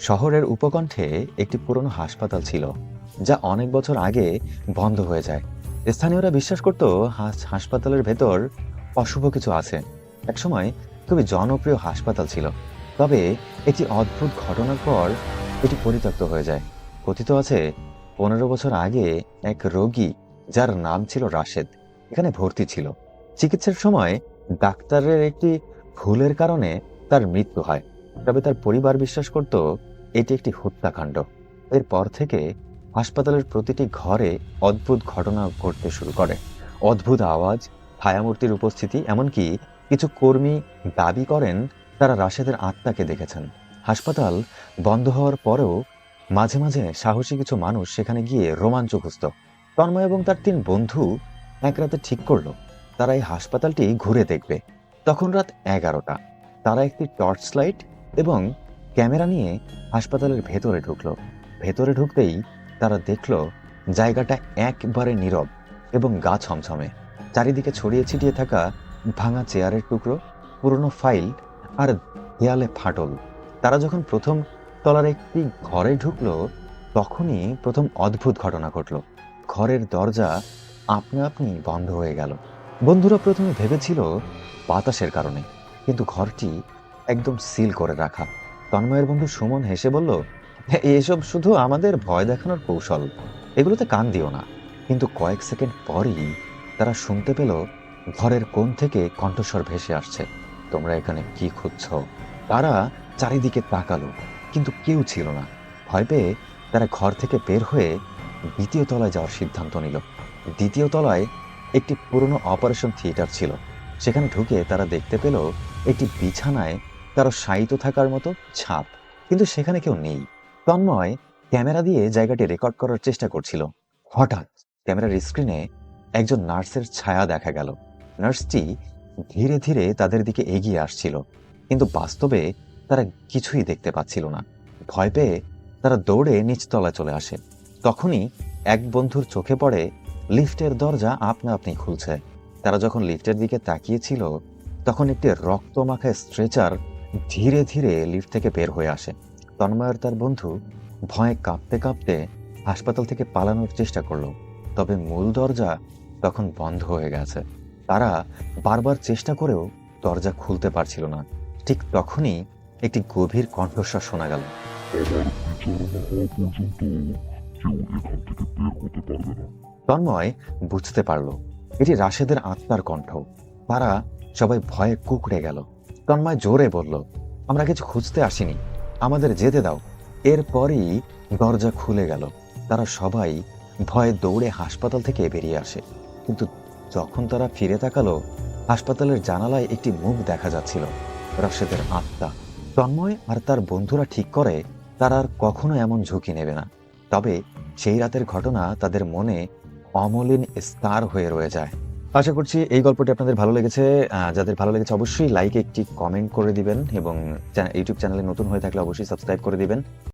শহরের উপকণ্ঠে একটি পুরনো হাসপাতাল ছিল, যা অনেক বছর আগে বন্ধ হয়ে যায়। স্থানীয়রা বিশ্বাস করত হাস- হাসপাতালের ভেতর অশুভ কিছু আছে। একসময় খুবই জনপ্রিয় হাসপাতাল ছিল, তবে একটি অদ্ভুত ঘটনার পর এটি পরিত্যক্ত হয়ে যায়। কথিত আছে, পনেরো বছর আগে এক রোগী, যার নাম ছিল রাশেদ, এখানে ভর্তি ছিল। চিকিৎসার সময় ডাক্তারের একটি ভুলের কারণে তার মৃত্যু হয়, তবে তার পরিবার বিশ্বাস করত এটি একটি হত্যাকাণ্ড। এরপর থেকে হাসপাতালের প্রতিটি ঘরে অদ্ভুত ঘটনা ঘটতে শুরু করে। অদ্ভুত আওয়াজ, ছায়ামূর্তির উপস্থিতি, এমনকি কিছু কর্মী দাবি করেন তারা রাশেদের আত্মাকে দেখেছেন। হাসপাতাল বন্ধ হওয়ার পরেও মাঝে মাঝে সাহসী কিছু মানুষ সেখানে গিয়ে রোমাঞ্চ খুঁজত তন্ময় এবং তার তিন বন্ধু এক রাতে ঠিক করল, তারা এই হাসপাতালটি ঘুরে দেখবে। তখন রাত এগারোটা। তারা একটি টর্চ লাইট এবং ক্যামেরা নিয়ে হাসপাতালের ভেতরে ঢুকলো। ভেতরে ঢুকতেই তারা দেখল জায়গাটা একবারে নীরব এবং গা ছমছমে। চারিদিকে ছড়িয়ে ছিটিয়ে থাকা ভাঙা চেয়ারের টুকরো, পুরনো ফাইল আর দেয়ালে ফাটল। তারা যখন প্রথম তলার একটি ঘরে ঢুকলো, তখনই প্রথম অদ্ভুত ঘটনা ঘটলো। ঘরের দরজা আপনা আপনি বন্ধ হয়ে গেল। বন্ধুরা প্রথমে ভেবেছিল বাতাসের কারণে, কিন্তু ঘরটি একদম সিল করে রাখা। তন্ময়ের বন্ধু সুমন হেসে বলল "হ্যাঁ, এসব শুধু আমাদের ভয় দেখানোর কৌশল। এগুলোতে কান দিও না। কিন্তু কয়েক সেকেন্ড পরই তারা শুনতে পেল ঘরের কোণ থেকে কণ্ঠস্বর ভেসে আসছে। তোমরা এখানে কি খুঁজছো? তারা চারিদিকে তাকালো কিন্তু কেউ ছিল না। ভয় পেয়ে তারা ঘর থেকে বের হয়ে দ্বিতীয় তলায় যাওয়ার সিদ্ধান্ত নিল। দ্বিতীয় তলায় একটি পুরনো অপারেশন থিয়েটার ছিল। সেখানে ঢুকে তারা দেখতে পেল একটি বিছানায় কারও শায়িত থাকার মতো ছাপ। কিন্তু সেখানে কেউ নেই। তন্ময় ক্যামেরা দিয়ে জায়গাটি রেকর্ড করার চেষ্টা করছিল। হঠাৎ ক্যামেরার স্ক্রিনে একজন নার্সের ছায়া দেখা গেল। নার্সটি ধীরে ধীরে তাদের দিকে এগিয়ে আসছিল। কিন্তু বাস্তবে তারা কিছুই দেখতে পাচ্ছিল না। ভয় পেয়ে তারা দৌড়ে নিচতলায় চলে আসে। তখনই এক বন্ধুর চোখে পড়ে লিফটের দরজা আপনা আপনি খুলছে। তারা যখন লিফটের দিকে তাকিয়েছিল, তখন একটি রক্তমাখা স্ট্রেচার ধীরে ধীরে লিফট থেকে বের হয়ে আসে। তন্ময় আর তার বন্ধু ভয়ে কাঁপতে কাঁপতে হাসপাতাল থেকে পালানোর চেষ্টা করল তবে মূল দরজা তখন বন্ধ হয়ে গেছে। তারা বারবার চেষ্টা করেও দরজা খুলতে পারছিল না। ঠিক তখনই একটি গভীর কণ্ঠস্বর শোনা গেল। তন্ময় বুঝতে পারল এটি রাশেদের আত্মার কণ্ঠ। তারা সবাই ভয়ে কুকড়ে গেল। তন্ময় জোরে বলল, আমরা কিছু খুঁজতে আসিনি। আমাদের যেতে দাও। এরপরই দরজা খুলে গেল। তারা সবাই ভয়ে দৌড়ে হাসপাতাল থেকে বেরিয়ে আসে। কিন্তু যখন তারা ফিরে তাকালো, হাসপাতালের জানালায় একটি মুখ দেখা যাচ্ছিল, রাশেদের আত্মা। তন্ময় আর তার বন্ধুরা ঠিক করে, তারা আর কখনো এমন ঝুঁকি নেবে না। তবে সেই রাতের ঘটনা তাদের মনে অমলিন স্তার হয়ে রয়ে যায়। আশা করছি এই গল্পটি আপনাদের ভালো লেগেছে। যাদের ভালো লেগেছে অবশ্যই লাইক একটি কমেন্ট করে দিবেন এবং ইউটিউব চ্যানেলে নতুন হয়ে থাকলে অবশ্যই সাবস্ক্রাইব করে দিবেন।